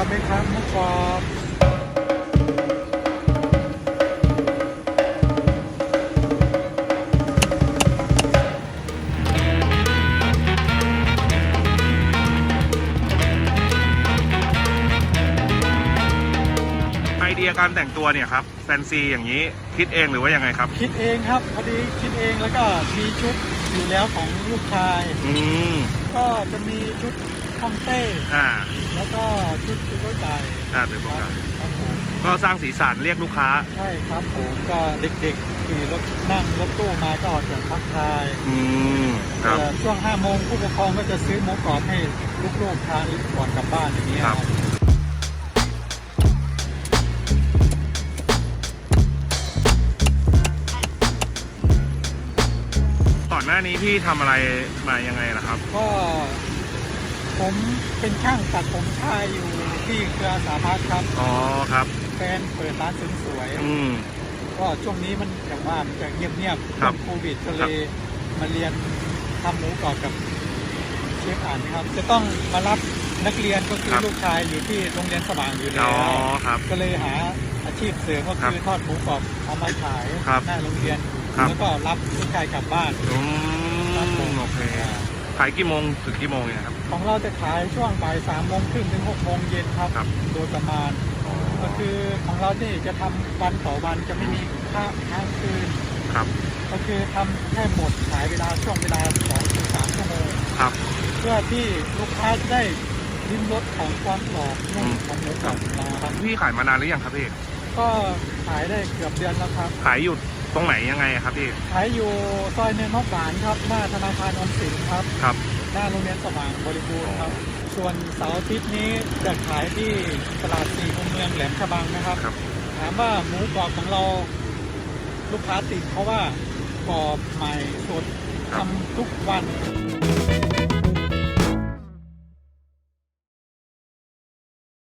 อบไหมครับมูกรอบไอเดียการแต่งตัวเนี่ยครับแฟนซีอย่างนี้คิดเองหรือว่ายังไงครับ คิดเองครับพอดีคิดเองแล้วก็มีชุดอยู่แล้วของลูกชาย อืมก็จะมีชุด คองเต้อ่าแล้วก็ชุดชุดรถไก่อ่าเดี๋ยวบอกกันครับผมก็สร้างสีสันเรียกลูกค้า ใช่ครับผมก็เด็กๆขี่รถนั่งรถตู้มาก็จะทักทายอืมครับแต่ช่วงห้าโมงผู้ปกครองก็จะซื้อหมูกรอบให้ลูกๆทานก่อนกลับบ้านอย่างนี้ยครับ ก่อนหน้านี้พี่ทำอะไรมายังไงล่ะครับ ก็ ผมเป็นช่างตัดผมชายอยู่ที่เครือสาพัฒน์ครับอ๋อครับ แฟนเปิดร้านเสริมสวย อืม ก็ช่วงนี้มันอย่างว่ามันจะเงียบๆครับโควิดก็เลยมาเรียนทำหมูกรอบกับเชฟอ่านครับ จะต้องมารับนักเรียนก็คือครับลูกชายอยู่ที่โรงเรียนสว่างอยู่แล้อ๋อวครับก็เลยหาอาชีพเสริมก็ครับคือทอดหมูกรอบเอามาขายครับหน้าโรงเรียนครับ แล้วก็รับลูกชายกลับบ้าน อืครับผมโอเค ขายกี่โมงถึงกี่โมงเนี่ยครับ ของเราจะขายช่วงบ่ายสามโมงครึ่งถึงหกโมงเย็นครับ ครับ โดยประมาณอ๋อก็คือของเราที่จะทำวันต่อวันจะไม่มีค่าค้างคืน ครับ ก็คือทำแค่หมดขายเวลาช่วงเวลาสองถึงสามชั่วโมง ครับ เพื่อที่ลูกค้าจะได้ลิ้มรสของความกรอบนุ่มอืมของหมูกรอบของเราครับ พี่ขายมานานหรือยังครับพี่ ก็ขายได้เกือบเดือนแล้วครับ ขายอยู่ ตรงไหนยังไงครับพี่ขายอยู่ซอยเนินนกหวานครับ หน้าธนาคารออมสินครับ ครับ หน้าโรงเรียนสว่างบริบูรณ์ครับ ส่วนเสาร์อาทิตย์นี้จะขายที่ตลาดสี่มุมเมืองแหลมฉบังนะครับ ครับ ถามว่าหมูกรอบของเราลูกค้าติดเพราะว่ากรอบใหม่สดครับทำทุกวัน